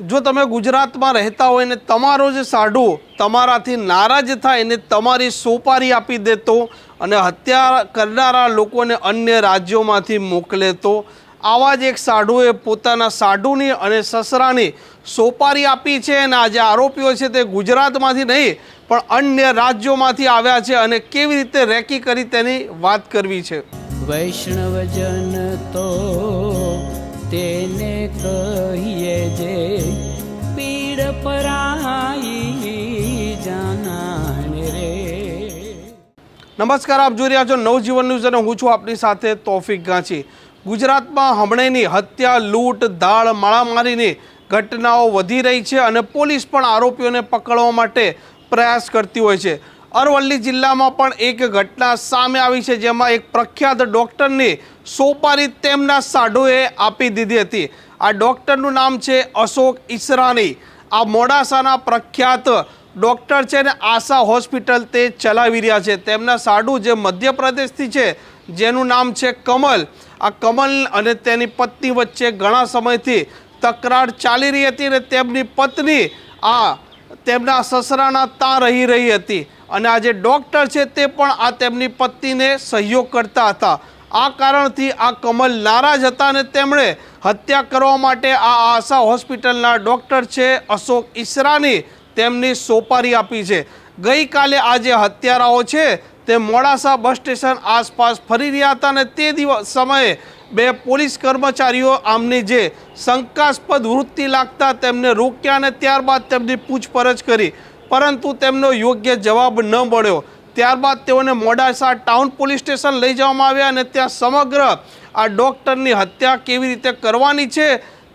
જો તમે ગુજરાતમાં રહેતા હોય ને તમારો જે સાઢુ તમારાથી નારાજ થાય ને તમારી સોપારી આપી દેતો અને હત્યા કરનારા લોકોને અન્ય રાજ્યોમાંથી મોકલે તો, આવા જ એક સાઢુએ પોતાના સાઢુની અને સસરાની સોપારી આપી છે અને આ જે આરોપીઓ છે તે ગુજરાતમાંથી નહીં, પણ અન્ય રાજ્યોમાંથી આવ્યા છે અને કેવી રીતે રેકી કરી તેની વાત કરવી છે. વૈષ્ણવજન તો તેને કહીએ જે નમસ્કાર, આપ જોઈ રહ્યા છો નવજીવન ન્યૂઝ અને હું છું આપની સાથે તોફિક ગાંચી. ગુજરાતમાં હમણેની હત્યા, લૂંટ, દાળ માળામારીની ઘટનાઓ વધી રહી છે અને પોલીસ પણ આરોપીઓને પકડવા માટે પ્રયાસ કરતી હોય છે. અરવલ્લી જિલ્લામાં પણ એક ઘટના સામે આવી છે જેમાં એક પ્રખ્યાત ડૉક્ટરની સોપારી તેમના સાઢુએ આપી દીધી હતી. આ ડૉક્ટરનું નામ છે અશોક ઈસરાની. આ મોડાસાના પ્રખ્યાત ડૉક્ટર છે ને આશા હોસ્પિટલ તે ચલાવી રહ્યા છે. તેમના સાડું જે મધ્યપ્રદેશથી છે, જેનું નામ છે કમલ. આ કમલ અને તેની પત્ની વચ્ચે ઘણા સમયથી તકરાર ચાલી રહી હતી અને તેમની પત્ની આ તેમના સસરાના ત્યાં રહી રહી હતી. અને આ જે ડૉક્ટર છે તે પણ આ તેમની પત્નીને સહયોગ કરતા હતા. આ કારણથી આ કમલ નારાજ હતા અને તેમણે હત્યા કરવા માટે આ આશા હોસ્પિટલના ડૉક્ટર છે અશોક ઈસરાની તેમની સોપારી આપી છે. ગઈકાલે આ જે હત્યારાઓ છે તે મોડાસા બસ સ્ટેશન આસપાસ ફરી રહ્યા હતા અને તે દિવસ સમયે બે પોલીસ કર્મચારીઓ આમની જે શંકાસ્પદ વૃત્તિ લાગતા તેમને રોક્યા અને ત્યારબાદ તેમની પૂછપરછ કરી. પરંતુ તેમનો યોગ્ય જવાબ ન મળ્યો. ત્યારબાદ તેઓને મોડાસા ટાઉન પોલીસ સ્ટેશન લઈ જવામાં આવ્યા અને ત્યાં સમગ્ર આ ડૉક્ટરની હત્યા કેવી રીતે કરવાની છે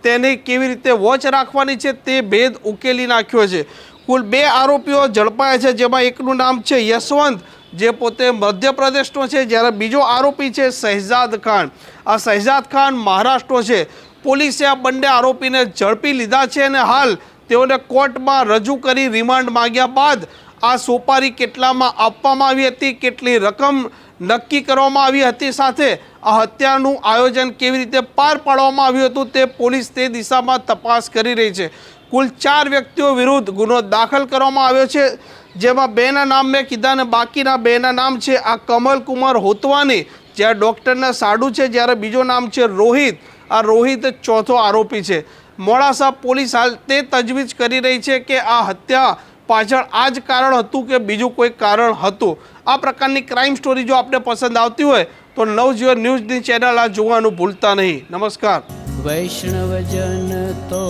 તેની કેવી રીતે વોચ રાખવાની છે તે ભેદ ઉકેલી નાખ્યો છે. કુલ બે આરોપીઓ ઝડપાયા છે, જેમાં એકનું નામ છે યશવંત, જે પોતે મધ્યપ્રદેશનો છે, જ્યારે બીજો આરોપી છે શહેજાદ ખાન. આ શહેજાદ ખાન મહારાષ્ટ્રનો છે. પોલીસે આ બંને આરોપીને ઝડપી લીધા છે અને હાલ તેઓને કોર્ટમાં રજૂ કરી રિમાન્ડ માંગ્યા બાદ આ સોપારી કેટલામાં આપવામાં આવી હતી, કેટલી રકમ નક્કી કરવામાં આવી હતી સાથે આ હત્યાનું આયોજન કેવી રીતે પાર પાડવામાં આવ્યું હતું તે પોલીસ તે દિશામાં તપાસ કરી રહી છે. કુલ ચાર વ્યક્તિઓ વિરુદ્ધ ગુનો દાખલ કરવામાં આવ્યો છે, જેમાં બેના નામ મેં કીધા ને બાકીના બેના નામ છે આ કમલ કુમાર હોતવાની, જ્યાં ડૉક્ટરના સાડુ છે, જ્યારે બીજો નામ છે રોહિત. આ રોહિત ચોથો આરોપી છે. મોડાસા પોલીસ હાલ તે તજવીજ કરી રહી છે કે આ હત્યા પાછળ આ જ કારણ હતું કે બીજું કોઈ કારણ હતું. આ પ્રકારની ક્રાઇમ સ્ટોરી જો આપને પસંદ આવતી હોય, તો નવજીવન ન્યૂઝની ચેનલ આ જોવાનું ભૂલતા નહીં. નમસ્કાર. વૈષ્ણવજન તો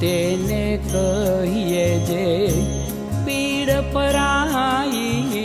તેને કહીએ જે પીડ પરાઈ